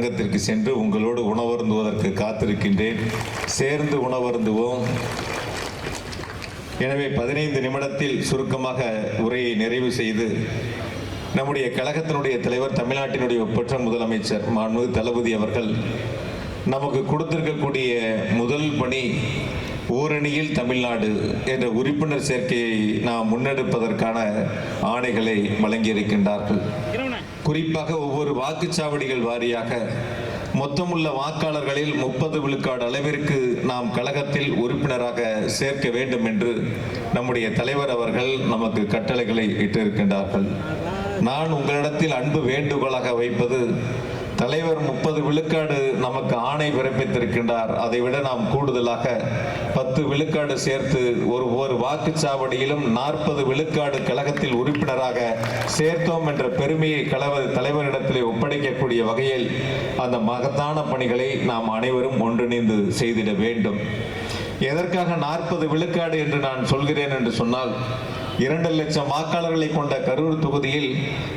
சங்கத்திற்கு சென்று உங்களோடு உணவருந்துவதற்கு காத்திருக்கின்றேன். சேர்ந்து உணவருந்துவோம். எனவே பதினைந்து நிமிடத்தில் சுருக்கமாக உரையை நிறைவு செய்து நம்முடைய கழகத்தினுடைய தலைவர் தமிழ்நாட்டினுடைய ஒப்பற்ற முதலமைச்சர் மாண்புமிகு தளபதி அவர்கள் நமக்கு கொடுத்திருக்கக்கூடிய முதல் பணி ஓரணியில் தமிழ்நாடு என்ற உறுப்பினர் சேர்க்கையை நாம் முன்னெடுப்பதற்கான ஆணைகளை வழங்கியிருக்கின்றார்கள். குறிப்பாக ஒவ்வொரு வாக்குச்சாவடிகள் வாரியாக மொத்தமுள்ள வாக்காளர்களில் முப்பது விழுக்காடு அளவிற்கு நாம் கழகத்தில் உறுப்பினராக சேர்க்க வேண்டும் என்று நம்முடைய தலைவர் அவர்கள் நமக்கு கட்டளைகளை இட்டிருக்கின்றார்கள். நான் உங்களிடத்தில் அன்பு வேண்டுகோளாக வைப்பது தலைவர் முப்பது விழுக்காடு நமக்கு ஆணை பிறப்பித்திருக்கின்றார். அதை விட நாம் கூடுதலாக பத்து விழுக்காடு சேர்த்து ஒரு ஒரு வாக்குச்சாவடியிலும் நாற்பது விழுக்காடு கழகத்தில் உறுப்பினராக சேர்த்தோம் என்ற பெருமையை கலவ தலைவரிடத்திலே ஒப்படைக்கக்கூடிய வகையில் அந்த மகத்தான பணிகளை நாம் அனைவரும் ஒன்றிணைந்து செய்திட வேண்டும். எதற்காக நாற்பது விழுக்காடு என்று நான் சொல்கிறேன் என்று சொன்னால் இரண்டு லட்சம் வாக்காளர்களை கொண்ட கரூர் தொகுதியில்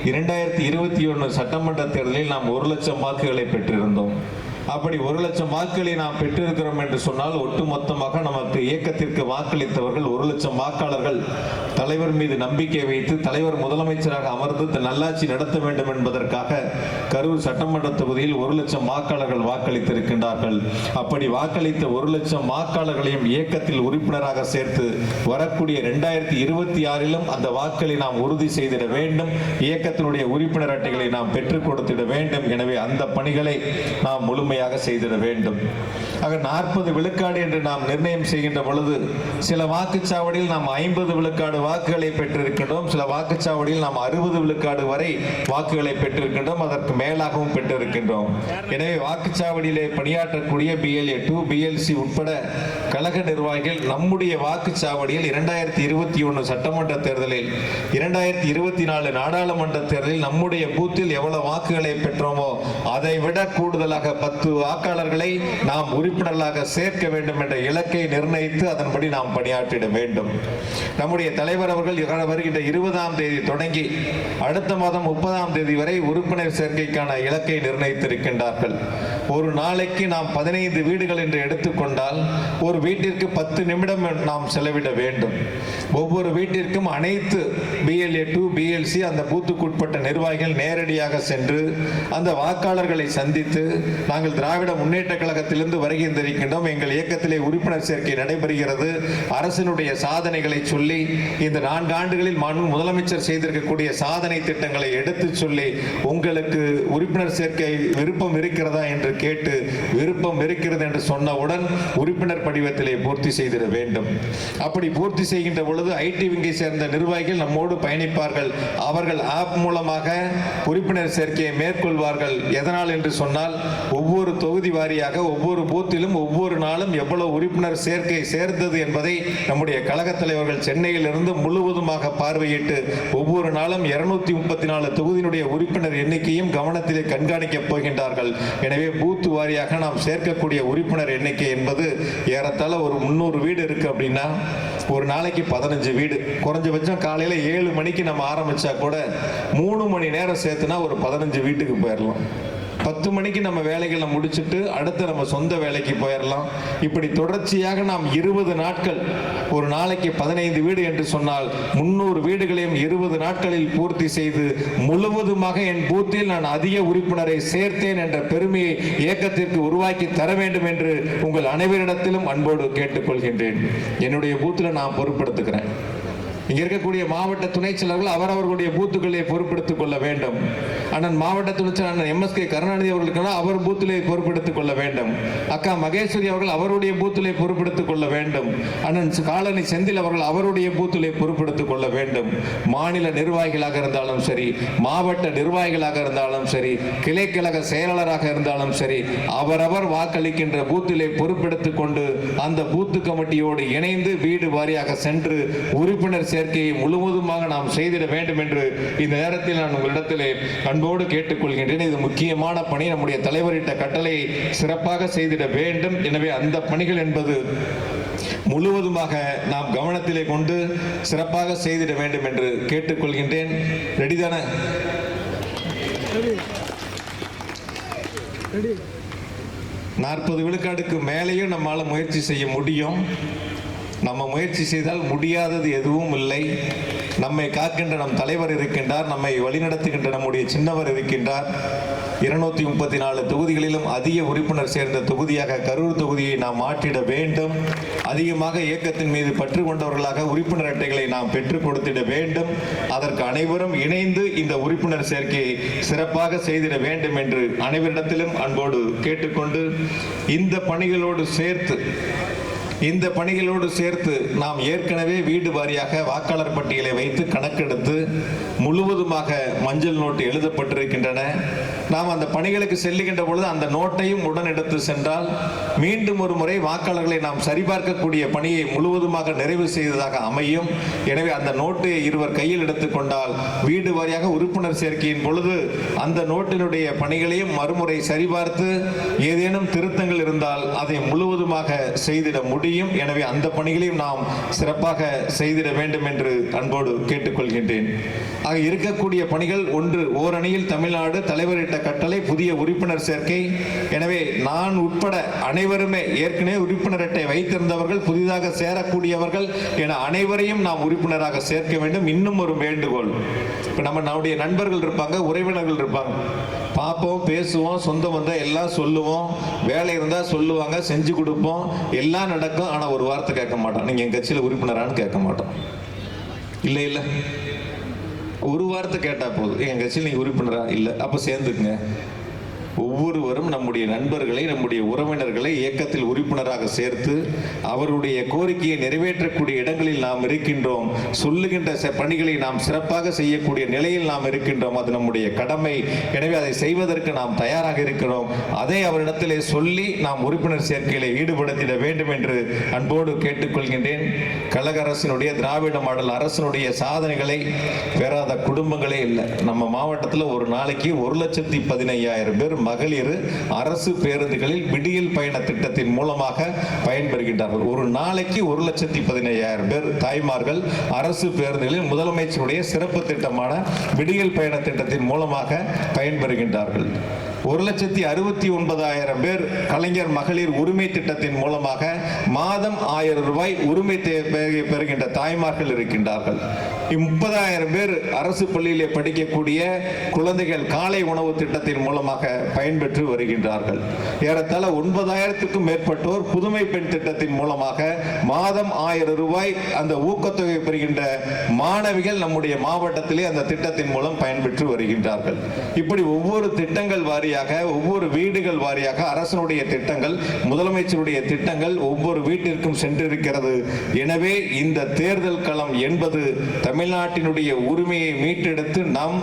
இரண்டாயிரத்தி இருபத்தி ஒன்று சட்டமன்ற தேர்தலில் நாம் ஒரு லட்சம் வாக்குகளை பெற்றிருந்தோம். அப்படி ஒரு லட்சம் வாக்குகளை நாம் பெற்றிருக்கிறோம் என்று சொன்னால் ஒட்டுமொத்தமாக நமக்கு இயக்கத்திற்கு வாக்களித்தவர்கள் ஒரு லட்சம் வாக்காளர்கள் தலைவர் மீது நம்பிக்கை வைத்து தலைவர் முதலமைச்சராக அமர்ந்து நல்லாட்சி நடத்த வேண்டும் என்பதற்காக கரூர் சட்டமன்ற தொகுதியில் ஒரு லட்சம் வாக்காளர்கள் வாக்களித்திருக்கின்றார்கள். அப்படி வாக்களித்த ஒரு லட்சம் வாக்காளர்களையும் இயக்கத்தில் உறுப்பினராக சேர்த்து வரக்கூடிய இரண்டாயிரத்தி இருபத்தி ஆறிலும் அந்த வாக்களை நாம் உறுதி செய்திட வேண்டும். இயக்கத்தினுடைய உறுப்பினர் அட்டைகளை நாம் பெற்றுக் கொடுத்திட வேண்டும். எனவே அந்த பணிகளை நாம் முழுமையாக முழுமையாக செய்திட வேண்டும். ஆக நாற்பது விழுக்காடு என்று நாம் நிர்ணயம் செய்கின்ற பொழுது சில வாக்குச்சாவடியில் நாம் ஐம்பது விழுக்காடு வாக்குகளை பெற்றிருக்கின்றோம் சில வாக்குச்சாவடியில் நாம் அறுபது விழுக்காடு வரை வாக்குகளை பெற்றிருக்கின்றோம் அதற்கு மேலாகவும் பெற்றிருக்கின்றோம். எனவே வாக்குச்சாவடியிலே பணியாற்றக்கூடிய பிஎல்ஏ டூ பிஎல்சி உட்பட கழக நிர்வாகிகள் நம்முடைய வாக்குச்சாவடியில் இரண்டாயிரத்தி இருபத்தி ஒன்று சட்டமன்ற தேர்தலில் இரண்டாயிரத்தி இருபத்தி நாலு நாடாளுமன்ற தேர்தலில் நம்முடைய பூத்தில் எவ்வளவு வாக்குகளை பெற்றோமோ அதை விட கூடுதலாக பத்து வாக்காளர்களை நாம் உறுப்பினர்களாக சேர்க்க வேண்டும் என்ற இலக்கை நிர்ணயித்து அதன்படி நாம் பணியாற்றிட வேண்டும். நம்முடைய தலைவர் அவர்கள் வருகின்ற இருபதாம் தேதி தொடங்கி அடுத்த மாதம் முப்பதாம் தேதி வரை உறுப்பினர் சேர்க்கைக்கான இலக்கை நிர்ணயித்திருக்கின்றார்கள். ஒரு நாளைக்கு நாம் பதினைந்து வீடுகள் என்று எடுத்துக்கொண்டால் ஒரு வீட்டிற்கு பத்து நிமிடம் நாம் செலவிட வேண்டும். ஒவ்வொரு வீட்டிற்கும் அனைத்து பிஎல்ஏ டூ பிஎல்சி அந்த பூத்துக்குட்பட்ட நிர்வாகிகள் நேரடியாக சென்று அந்த வாக்காளர்களை சந்தித்து நாங்கள் திராவிட முன்னேற்ற கழகத்திலிருந்து வருகின்றிருக்கின்றோம். எங்கள் இயக்கத்திலே உறுப்பினர் சேர்க்கை நடைபெறுகிறது. அரசினுடைய சாதனைகளை சொல்லி இந்த நான்கு ஆண்டுகளில் மனு முதலமைச்சர் செய்திருக்கக்கூடிய சாதனை திட்டங்களை எடுத்துச் சொல்லி உங்களுக்கு உறுப்பினர் சேர்க்கை விருப்பம் இருக்கிறதா என்று கேட்டு விருப்பம் இருக்கிறது என்று சொன்னவுடன் உறுப்பினர் படிவத்திலே பூர்த்தி செய்திட வேண்டும். அப்படி பூர்த்தி செய்கின்ற பொழுது ஐடி விங்கை சேர்ந்த நிர்வாகிகள் நம்மோடு பயணிப்பார்கள். அவர்கள் ஆப் மூலமாக உறுப்பினர் சேர்க்கையை மேற்கொள்வார்கள். எதனால் என்று சொன்னால் ஒவ்வொரு தொகுதி வாரியாக ஒவ்வொரு பூத்திலும் ஒவ்வொரு நாளும் எவ்வளவு உறுப்பினர் சேர்க்கை சேர்ந்தது என்பதை நம்முடைய கழக தலைவர்கள் சென்னையிலிருந்து முழுவதுமாக பார்வையிட்டு ஒவ்வொரு நாளும் இருநூத்தி முப்பத்தி நாலு தொகுதியினுடைய உறுப்பினர் எண்ணிக்கையும் கவனத்திலே கண்காணிக்கப் போகின்றார்கள். எனவே பூத்து வாரியாக நாம் சேர்க்கக்கூடிய உறுப்பினர் எண்ணிக்கை என்பது ஏறத்தாழ ஒரு முந்நூறு வீடு இருக்கு அப்படின்னா ஒரு நாளைக்கு பதினஞ்சு வீடு. குறைஞ்சபட்சம் காலையில ஏழு மணிக்கு நம்ம ஆரம்பிச்சா கூட மூணு மணி நேரம் சேர்த்துனா ஒரு பதினஞ்சு வீட்டுக்கு போயிடலாம் பத்து மணிக்கு நம்ம வேலைகளை முடிச்சுட்டு அடுத்து நம்ம சொந்த வேலைக்கு போயிடலாம் இப்படி தொடர்ச்சியாக நாம் இருபது நாட்கள் ஒரு நாளைக்கு பதினைந்து வீடு என்று சொன்னால் முன்னூறு வீடுகளையும் இருபது நாட்களில் பூர்த்தி செய்து முழுவதுமாக என் பூத்தில் நான் அதிக உறுப்பினரை சேர்த்தேன் என்ற பெருமையை இயக்கத்திற்கு உருவாக்கி தர வேண்டும் என்று உங்கள் அனைவரிடத்திலும் அன்போடு கேட்டுக்கொள்கின்றேன். என்னுடைய பூத்தில் நான் பொறுப்படுத்துகிறேன். இங்க இருக்கக்கூடிய மாவட்ட துணைச் செயலர்கள் அவரவர்களுடைய பூத்துக்களை பொறுப்பெடுத்துக் கொள்ள வேண்டும். அண்ணன் மாவட்ட துணைச் செயலர் அண்ணன் எம்எஸ்கே கருணாநிதி அவர்களுக்கு அவர் பூத்திலே பொறுப்பெடுத்துக் கொள்ள வேண்டும். அக்கா மகேஸ்வரி அவர்கள் அவருடைய பூத்திலே பொறுப்பெடுத்துக் கொள்ள வேண்டும். அண்ணன் காலனி செந்தில் அவர்கள் அவருடைய பூத்திலே பொறுப்பெடுத்துக் கொள்ள வேண்டும். மாநில நிர்வாகிகளாக இருந்தாலும் சரி மாவட்ட நிர்வாகிகளாக இருந்தாலும் சரி கிளை கழக செயலாளராக இருந்தாலும் சரி அவரவர் வாக்களிக்கின்ற பூத்திலே பொறுப்பெடுத்துக் கொண்டு அந்த பூத்து கமிட்டியோடு இணைந்து வீடு வாரியாக சென்று உறுப்பினர் சேர்க்கையை முழுவதுமாக நாம் செய்திட வேண்டும் என்று இந்த நேரத்தில் நான் உங்களிடத்திலே அன்போடு கேட்டுக்கொள்கின்றேன். இது முக்கியமான பணி. நம்முடைய தலைவரிட்ட கட்டளையை சிறப்பாக செய்திட வேண்டும். எனவே அந்த பணிகள் என்பது முழுவதுமாக நாம் கவனத்திலே கொண்டு சிறப்பாக செய்திட வேண்டும் என்று கேட்டுக்கொள்கின்றேன். ரெடிதான நாற்பது விழுக்காடுக்கு மேலேயும் நம்மால் முயற்சி செய்ய முடியும். நம்ம முயற்சி செய்தால் முடியாதது எதுவும் இல்லை. நம்மை காக்கின்ற நம் தலைவர் இருக்கின்றார் நம்மை வழிநடத்துகின்ற நம்முடைய சின்னவர் இருக்கின்றார். இருநூத்தி முப்பத்தி நாலு தொகுதிகளிலும் அதிக உறுப்பினர் சேர்ந்த தொகுதியாக கரூர் தொகுதியை நாம் மாற்றிட வேண்டும். அதிகமாக இயக்கத்தின் மீது பற்று கொண்டவர்களாக உறுப்பினர் அட்டைகளை நாம் பெற்றுக் கொடுத்திட வேண்டும். அதற்கு அனைவரும் இணைந்து இந்த உறுப்பினர் சேர்க்கையை சிறப்பாக செய்திட வேண்டும் என்று அனைவரிடத்திலும் அன்போடு கேட்டுக்கொண்டு இந்த பணிகளோடு சேர்த்து இந்த பணிகளோடு சேர்த்து நாம் ஏற்கனவே வீடு வாரியாக வாக்காளர் பட்டியலை வைத்து கணக்கெடுத்து முழுவதுமாக மஞ்சள் நோட்டு எழுதப்பட்டிருக்கின்றன. நாம் அந்த பணிகளுக்கு செல்லுகின்ற பொழுது அந்த நோட்டையும் உடன் எடுத்து சென்றால் மீண்டும் ஒரு முறை வாக்காளர்களை நாம் சரிபார்க்கக்கூடிய பணியை முழுவதுமாக நிறைவு செய்ததாக அமையும். எனவே அந்த நோட்டை இருவர் கையில் எடுத்துக்கொண்டால் வீடு வாரியாக உறுப்பினர் சேர்க்கையின் பொழுது அந்த நோட்டினுடைய பணிகளையும் மறுமுறை சரிபார்த்து ஏதேனும் திருத்தங்கள் இருந்தால் அதை முழுவதுமாக செய்திட முடியும். எனவே அந்த பணிகளையும் நாம் சிறப்பாக செய்திட வேண்டும் என்று அன்போடு கேட்டுக்கொள்கின்றேன். ஆக இருக்கக்கூடிய பணிகள் ஒன்று ஓரணியில் தமிழ்நாடு தலைவரிட்ட கட்டளை புதிய உறுப்பினர் சேர்க்கை. எனவே நான் உட்பட அனைவருமே ஏற்கனவே உறுப்பினர் அட்டை வைத்திருந்தவர்கள் புதிதாக சேரக்கூடியவர்கள் என அனைவரையும் நாம் உறுப்பினராக சேர்க்க வேண்டும். இன்னும் ஒரு வேண்டுகோள். இப்போ நம்ம நம்முடைய நண்பர்கள் இருப்பாங்க உறவினர்கள் இருப்பாங்க. பார்ப்போம் பேசுவோம் சொந்தம் வந்தால் எல்லாம் சொல்லுவோம். வேலை இருந்தால் சொல்லுவாங்க செஞ்சு கொடுப்போம். எல்லாம் நடக்கும் ஆனால் ஒரு வார்த்தை கேட்க மாட்டோம். நீங்கள் என் கட்சியில் உறுப்பினரான்னு கேட்க மாட்டோம். இல்லை இல்லை. ஒரு வார்த்தை கேட்டால் போதும். என் கட்சியில் நீங்கள் உறுப்பினரா? இல்லை. அப்போ சேர்ந்துக்குங்க. ஒவ்வொருவரும் நம்முடைய நண்பர்களை நம்முடைய உறவினர்களை இயக்கத்தில் உறுப்பினராக சேர்த்து அவருடைய கோரிக்கையை நிறைவேற்றக்கூடிய இடங்களில் நாம் இருக்கின்றோம். சொல்லுகின்ற பணிகளை நாம் சிறப்பாக செய்யக்கூடிய நிலையில் நாம் இருக்கின்றோம். அது நம்முடைய கடமை. எனவே அதை செய்வதற்கு நாம் தயாராக இருக்கிறோம். அதை அவரிடத்திலே சொல்லி நாம் உறுப்பினர் சேர்க்கையில ஈடுபடுத்திட வேண்டும் என்று அன்போடு கேட்டுக்கொள்கின்றேன். கழக அரசினுடைய திராவிட மாடல் அரசினுடைய சாதனைகளை பெறாத குடும்பங்களே இல்லை. நம்ம மாவட்டத்தில் ஒரு நாளைக்கு ஒரு லட்சத்தி பதினையாயிரம் பேர் மகளிர் அரசு பேருந்துகளில் விடியல் பயண திட்டத்தின் மூலமாக பயன்பெறுகின்றார்கள். ஒரு நாளைக்கு ஒரு லட்சத்தி பதினையாயிரம் பேர் தாய்மார்கள் அரசு பேருந்துகளில் முதலமைச்சருடைய சிறப்பு திட்டமான விடியல் பயண திட்டத்தின் மூலமாக பயன்பெறுகின்றார்கள். ஒரு லட்சத்தி அறுபத்தி ஒன்பதாயிரம் பேர் கலைஞர் மகளிர் உரிமை திட்டத்தின் மூலமாக மாதம் ஆயிரம் ரூபாய் உரிமை பெறுகின்ற தாய்மார்கள் இருக்கின்றார்கள். முப்பதாயிரம் பேர் அரசு பள்ளியிலே படிக்கக்கூடிய குழந்தைகள் காலை உணவு திட்டத்தின் மூலமாக பயன்பெற்று வருகின்றார்கள். ஏறத்தாழ ஒன்பதாயிரத்துக்கும் மேற்பட்டோர் புதுமை பெண் திட்டத்தின் மூலமாக மாதம் ஆயிரம் ரூபாய் அந்த ஊக்கத்தொகை பெறுகின்ற மாணவிகள் நம்முடைய மாவட்டத்திலே அந்த திட்டத்தின் மூலம் பயன்பெற்று வருகின்றார்கள். இப்படி ஒவ்வொரு திட்டங்கள் வாரியாக ஒவ்வொரு வீடுகள் வாரியாக அரசனுடைய திட்டங்கள் முதலமைச்சருடைய திட்டங்கள் ஒவ்வொரு வீட்டிற்கும் சென்றிருக்கிறது. எனவே இந்த தேர்தல் களம் என்பது தமிழ்நாட்டினுடைய உரிமையை மீட்டெடுத்து நம்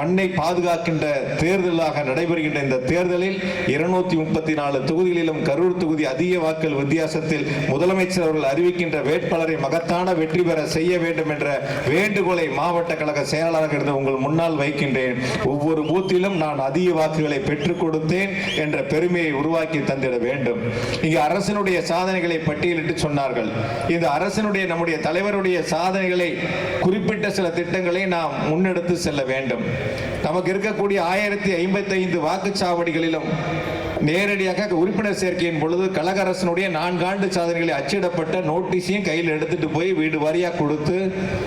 மண்ணை பாதுகாக்கின்ற தேர்தலாக நடைபெறுகின்ற இந்த தேர்தலில் இருநூத்தி முப்பத்தி நாலு தொகுதிகளிலும் கரூர் தொகுதி அதிக வாக்கள் வித்தியாசத்தில் முதலமைச்சர் அவர்கள் அறிவிக்கின்ற வேட்பாளரை மகத்தான வெற்றி பெற செய்ய வேண்டும் என்ற வேண்டுகோளை மாவட்ட கழக செயலாளராக இருந்த உங்கள் முன்னால் வைக்கின்றேன். ஒவ்வொரு பூத்திலும் நான் அதிக வாக்குகளை பெற்றுக் கொடுத்தேன் என்ற பெருமையை உருவாக்கி தந்திட வேண்டும். இங்கு அரசினுடைய சாதனைகளை பட்டியலிட்டு சொன்னார்கள். இந்த அரசினுடைய நம்முடைய தலைவருடைய சாதனைகளை குறிப்பிட்ட சில திட்டங்களை நாம் முன்னெடுத்து செல்ல வேண்டும். நமக்கு இருக்கக்கூடிய ஆயிரத்தி ஐம்பத்தி ஐந்து வாக்குச்சாவடிகளிலும் நேரடியாக உறுப்பினர் சேர்க்கையின் பொழுது கழக அரசனுடைய நான்காண்டு சாதனைகளை அச்சிடப்பட்ட நோட்டீஸையும் கையில் எடுத்துட்டு போய் வீடு வாரியாக கொடுத்து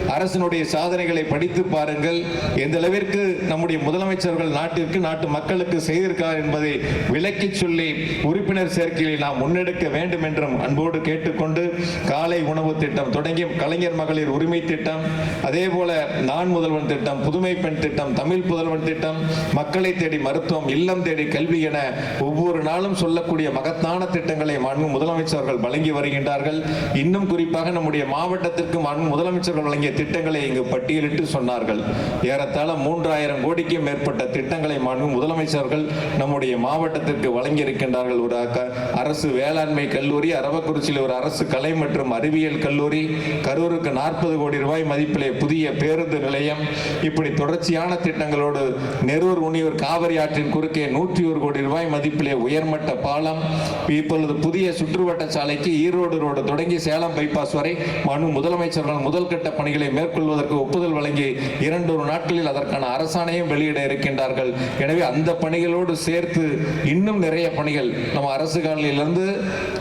அரசனுடைய சாதனைகளை படித்து பாருங்கள். எந்த அளவிற்கு நம்முடைய முதலமைச்சர்கள் நாட்டிற்கு நாட்டு மக்களுக்கு செய்திருக்கிறார் என்பதை விளக்கி சொல்லி உறுப்பினர் சேர்க்கையை நாம் முன்னெடுக்க வேண்டும் என்றும் அன்போடு கேட்டுக்கொண்டு காலை உணவு திட்டம் தொடங்கி கலைஞர் மகளிர் உரிமை திட்டம் அதே போல நான் முதல்வன் திட்டம் புதுமை பெண் திட்டம் தமிழ் புதல்வன் திட்டம் மக்களை தேடி மருத்துவம் இல்லம் தேடி கல்வி என ஒவ்வொரு ஒவ்வொரு நாளும் சொல்லக்கூடிய மகத்தான திட்டங்களை மாண்பு முதலமைச்சர்கள் வழங்கி வருகின்றார்கள். இன்னும் குறிப்பாக நம்முடைய மாவட்டத்திற்கு மாண்பு முதலமைச்சர்கள் வழங்கிய திட்டங்களை இங்கு பட்டியலிட்டு சொன்னார்கள். ஏறத்தாழ மூன்றாயிரம் கோடிக்கும் மேற்பட்ட திட்டங்களை மாண்பு முதலமைச்சர்கள் நம்முடைய மாவட்டத்திற்கு வழங்கி இருக்கின்றார்கள் ஒரு அக்க- அரசு வேளாண்மை கல்லூரி அரவக்குறிச்சியில் ஒரு அரசு கலை மற்றும் அறிவியல் கல்லூரி கரூருக்கு நாற்பது கோடி ரூபாய் மதிப்பிலே புதிய பேருந்து நிலையம் இப்படி தொடர்ச்சியான திட்டங்களோடு நெரூர் முனிவர் காவிரி ஆற்றின் குறுக்கே நூற்றி ஒரு கோடி ரூபாய் மதிப்பிலே இருக்கக்கூடிய உயர்மட்ட பாலம் இப்பொழுது புதிய சுற்றுவட்ட சாலைக்கு ஈரோடு ரோடு தொடங்கி சேலம் பைபாஸ் வரை மனு முதலமைச்சர்கள் முதல் கட்ட பணிகளை மேற்கொள்வதற்கு ஒப்புதல் வழங்கி இரண்டொரு நாட்களில் அதற்கான அரசாணையும் வெளியிட இருக்கின்றார்கள். எனவே அந்த பணிகளோடு சேர்த்து இன்னும் நிறைய பணிகள் நம்ம அரசு காலையிலிருந்து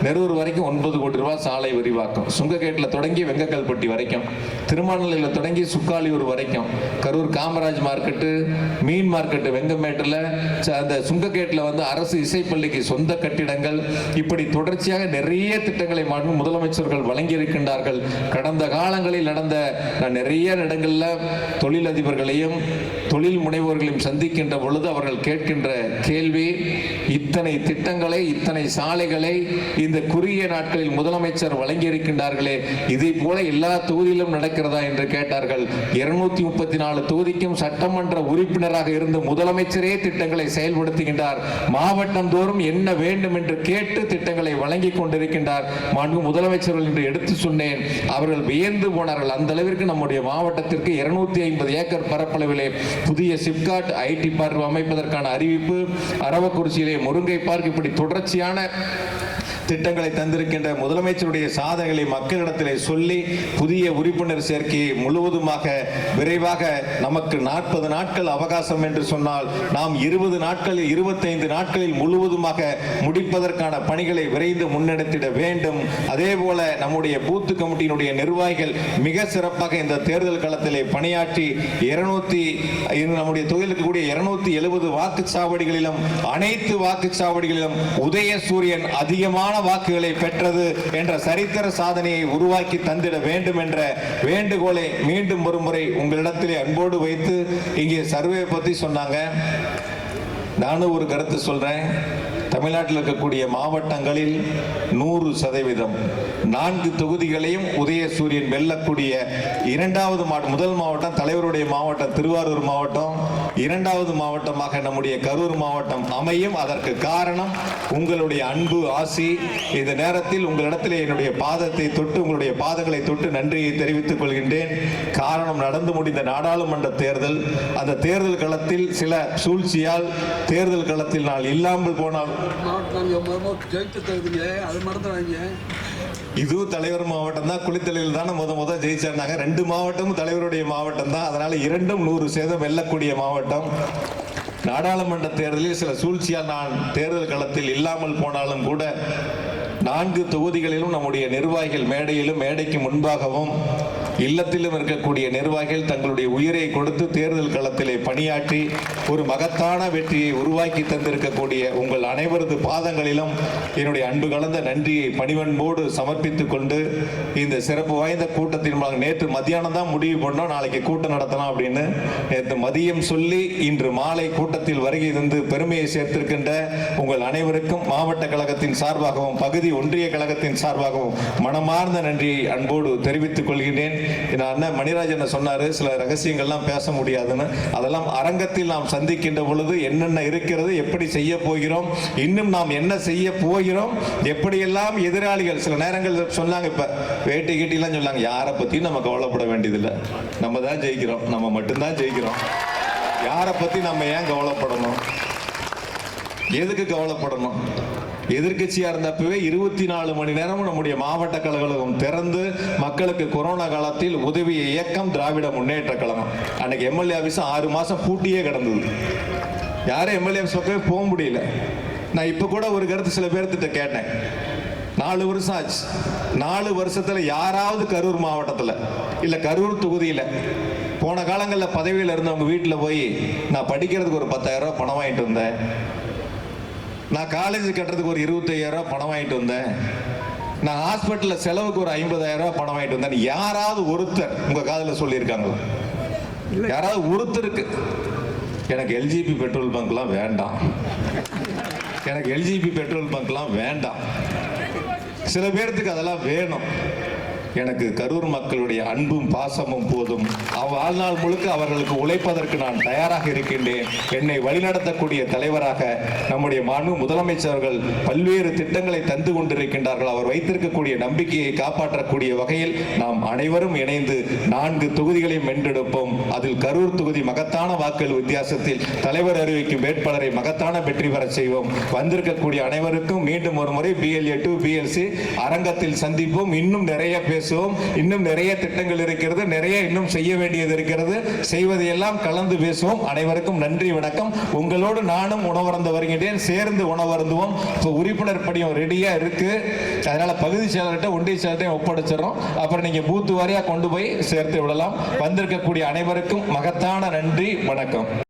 நெரூர் வரைக்கும் ஒன்பது கோடி ரூபாய் சாலை விரிவாக்கம் சுங்ககேட்டில் தொடங்கி வெங்கக்கல்பட்டி வரைக்கும் திருமாநிலையில் தொடங்கி சுக்காலியூர் வரைக்கும் கரூர் காமராஜ் மார்க்கெட்டு மீன் மார்க்கெட்டு வெங்கமேட்டில் அந்த சுங்ககேட்டில் வந்து அரசு இசை பள்ளிக்கு சொந்த கட்டிடங்கள். இப்படி தொடர்ச்சியாக நிறைய திட்டங்களை முதலமைச்சர்கள் வழங்கியிருக்கின்றார்கள். கடந்த காலங்களில் நடந்த நிறைய இடங்களில் தொழிலதிபர்களையும் தொழில் முனைவோர்களையும் சந்திக்கின்ற பொழுது அவர்கள் கேட்கின்ற கேள்வி இத்தனை திட்டங்களை இத்தனை சாலைகளை இந்த குறுகிய நாட்களில் முதலமைச்சர் வழங்கியிருக்கின்றார்களே இதை போல எல்லா தொகுதியிலும் நடக்கிறதா என்று கேட்டார்கள். இருநூத்தி முப்பத்தி நாலு தொகுதிக்கும் சட்டமன்ற உறுப்பினராக இருந்து முதலமைச்சரே திட்டங்களை செயல்படுத்துகின்றார். மாவட்டம் தோறும் என்ன வேண்டும் என்று கேட்டு திட்டங்களை வழங்கி கொண்டிருக்கின்றார் மாண்பு முதலமைச்சர்கள் என்று எடுத்து சொன்னேன். அவர்கள் வியந்து போனார்கள். அந்த அளவிற்கு நம்முடைய மாவட்டத்திற்கு இருநூத்தி ஐம்பது ஏக்கர் பரப்பளவிலே புதிய சிப்காட் ஐடி பார்க் அமைப்பதற்கான அறிவிப்பு அரவக்குறிச்சியிலே முருங்கை பார்க் இப்படி தொடர்ச்சியான திட்டங்களை தந்திருக்கின்ற முதலமைச்சருடைய சாதனைகளை மக்களிடத்திலே சொல்லி புதிய உறுப்பினர் சேர்க்கையை முழுவதுமாக விரைவாக நமக்கு நாற்பது நாட்கள் அவகாசம் என்று சொன்னால் நாம் இருபது நாட்களில் இருபத்தைந்து நாட்களில் முழுவதுமாக முடிப்பதற்கான பணிகளை விரைந்து முன்னெடுத்திட வேண்டும். அதே போல நம்முடைய பூத்து கமிட்டியினுடைய நிர்வாகிகள் மிக சிறப்பாக இந்த தேர்தல் களத்திலே பணியாற்றி இருநூத்தி நம்முடைய தொகுதியில் இருக்கக்கூடிய இருநூத்தி எழுபது வாக்குச்சாவடிகளிலும் அனைத்து வாக்குச்சாவடிகளிலும் உதயசூரியன் அதிகமான வாக்குகளை பெற்றது என்ற சரித்திர சாதனையை உருவாக்கி தந்திட வேண்டும் என்ற வேண்டுகோளை மீண்டும் ஒரு முறை உங்களிடத்திலே அன்போடு வைத்து இங்கே சர்வே பத்தி சொன்னாங்க. நானும் ஒரு கருத்து சொல்றேன். தமிழ்நாட்டில் இருக்கக்கூடிய மாவட்டங்களில் நூறு சதவீதம் நான்கு தொகுதிகளையும் உதயசூரியன் வெல்லக்கூடிய இரண்டாவது மாவட்டம் முதல் மாவட்டம் தலைவருடைய மாவட்டம் திருவாரூர் மாவட்டம் இரண்டாவது மாவட்டமாக நம்முடைய கரூர் மாவட்டம் அமையும். அதற்கு காரணம் உங்களுடைய அன்பு ஆசி. இந்த நேரத்தில் உங்களிடத்தில் என்னுடைய பாதத்தை தொட்டு உங்களுடைய பாதங்களை தொட்டு நன்றியை தெரிவித்துக் கொள்கின்றேன். காரணம் நடந்து முடிந்த நாடாளுமன்ற தேர்தல். அந்த தேர்தல் களத்தில் சில சூழ்ச்சியால் தேர்தல் களத்தில் நான் இல்லாமல் போனால் மாவட்டம் எவ்வளோ ஜெயித்து தருதுங்க அது மறந்துடாங்க இதுவும் தலைவர் மாவட்டம் தான். குளித்தலையில் தானே முத முத ஜெயிச்சாருனாங்க. ரெண்டு மாவட்டமும் தலைவருடைய மாவட்டம் தான். அதனால இரண்டும் நூறு சேதம் வெல்லக்கூடிய மாவட்டம். நாடாளுமன்ற தேர்தலில் சில சூழ்ச்சியால் நான் தேர்தல் களத்தில் இல்லாமல் போனாலும் கூட நான்கு தொகுதிகளிலும் நம்முடைய நிர்வாகிகள் மேடையிலும் மேடைக்கு முன்பாகவும் இல்லத்திலும் இருக்கக்கூடிய நிர்வாகிகள் தங்களுடைய உயிரை கொடுத்து தேர்தல் களத்திலே பணியாற்றி ஒரு மகத்தான வெற்றியை உருவாக்கி தந்திருக்கக்கூடிய உங்கள் அனைவரது பாதங்களிலும் என்னுடைய அன்பு கலந்த நன்றியை பணிவன்போடு சமர்ப்பித்துக் கொண்டு இந்த சிறப்பு வாய்ந்த கூட்டத்தின் மூலம் நேற்று மத்தியானம் தான் முடிவு பண்ணோம். நாளைக்கு கூட்டம் நடத்தலாம் அப்படின்னு நேற்று மதியம் சொல்லி இன்று மாலை கூட்டத்தில் வருகை தந்து பெருமையை சேர்த்திருக்கின்ற உங்கள் அனைவருக்கும் மாவட்ட கழகத்தின் சார்பாகவும் பகுதி ஒன்றிய கழகத்தின் சார்பாகவும் மனமார்ந்த நன்றியை அன்போடு தெரிவித்துக் கொள்கிறேன் அண்ணன் மணிராஜன் சொன்னாரு சில ரகசியங்கள்லாம் பேச முடியாதுன்னு. அதெல்லாம் அரங்கத்தில் நாம் சந்திக்கின்ற பொழுது என்னென்ன இருக்கிறது எப்படி செய்ய போகிறோம் இன்னும் நாம் என்ன செய்ய போகிறோம் எப்படியெல்லாம் எதிராளிகள் சில நேரங்கள் சொன்னாங்க இப்ப வேட்டி கீட்டிலாம் சொன்னாங்க யாரை பத்தியும் நம்ம கவலைப்பட வேண்டியதில்லை. நம்ம தான் ஜெயிக்கிறோம் நம்ம மட்டும்தான் ஜெயிக்கிறோம். யாரை பத்தி நம்ம ஏன் கவலைப்படணும்? எதுக்கு கவலைப்படணும்? எதிர்க்கட்சியா இருந்தப்பவே இருபத்தி நாலு மணி நேரமும் நம்முடைய மாவட்ட கழகம் திறந்து மக்களுக்கு கொரோனா காலத்தில் உதவிய இயக்கம் திராவிட முன்னேற்ற கழகம். அன்னைக்கு எம்எல்ஏ ஆபீஸ் ஆறு மாசம் பூட்டியே கிடந்தது. யாரும் எம்எல்ஏ ஆபீஸ் பக்கமே போக முடியல. நான் இப்ப கூட ஒரு கருத்து சில பேர்த்திட்ட கேட்டேன். நாலு வருஷம் ஆச்சு. நாலு வருஷத்துல யாராவது கரூர் மாவட்டத்துல இல்ல கரூர் தொகுதியில போன காலங்களில் பதவியில் இருந்தவங்க வீட்டில் போய் நான் படிக்கிறதுக்கு ஒரு பத்தாயிரம் ரூபா பணம் வாங்கிட்டு வந்தேன். நான் காலேஜ் கட்டுறதுக்கு ஒரு இருபத்தையாயிரம் ரூபாய் பணம் வாங்கிட்டு வந்தேன். நான் ஹாஸ்பிட்டலில் செலவுக்கு ஒரு ஐம்பதாயிரம் ரூபாய் பணம் வாங்கிட்டு வந்தேன் யாராவது ஒருத்தர் உங்க காதில் சொல்லியிருக்காங்களா? யாராவது ஒருத்தருக்கு எனக்கு எல்ஜிபி பெட்ரோல் பங்க்லாம் வேண்டாம். எனக்கு எல்ஜிபி பெட்ரோல் பங்க்லாம் வேண்டாம். சில பேர்த்துக்கு அதெல்லாம் வேணும். எனக்கு கரூர் மக்களுடைய அன்பும் பாசமும் போதும். வாழ்நாள் முழுக்க அவர்களுக்கு உழைப்பதற்கு நான் தயாராக இருக்கின்றேன். என்னை வழிநடத்தக்கூடிய தலைவராக நம்முடைய மாண்பு முதலமைச்சர்கள் பல்வேறு திட்டங்களை தந்து கொண்டிருக்கின்றார்கள். அவர் வைத்திருக்கக்கூடிய நம்பிக்கையை காப்பாற்றக்கூடிய வகையில் நாம் அனைவரும் இணைந்து நான்கு தொகுதிகளையும் வென்றெடுப்போம். அதில் கரூர் தொகுதி மகத்தான வாக்குகள் வித்தியாசத்தில் தலைவர் அறிவிக்கும் வேட்பாளரை மகத்தான வெற்றி பெற செய்வோம். வந்திருக்கக்கூடிய அனைவருக்கும் மீண்டும் ஒரு முறை பிஎல்ஏ டு பிஎல்சி அரங்கத்தில் சந்திப்போம். இன்னும் நிறைய பேர் பேசுவோம். இன்னும் நிறைய திட்டங்கள் இருக்கிறது நிறைய இன்னும் செய்ய வேண்டியது இருக்கிறது. செய்வதையெல்லாம் கலந்து பேசுவோம். அனைவருக்கும் நன்றி வணக்கம். உங்களோடு நானும் உணவருந்த வருகின்றேன் சேர்ந்து உணவருந்துவோம். இப்போ உறுப்பினர் படியும் ரெடியாக இருக்கு. அதனால பகுதி செயலர்கிட்ட ஒன்றிய செயலர்கிட்ட ஒப்படைச்சிடறோம். அப்புறம் நீங்கள் பூத்து வாரியாக கொண்டு போய் சேர்த்து விடலாம். வந்திருக்கக்கூடிய அனைவருக்கும் மகத்தான நன்றி வணக்கம்.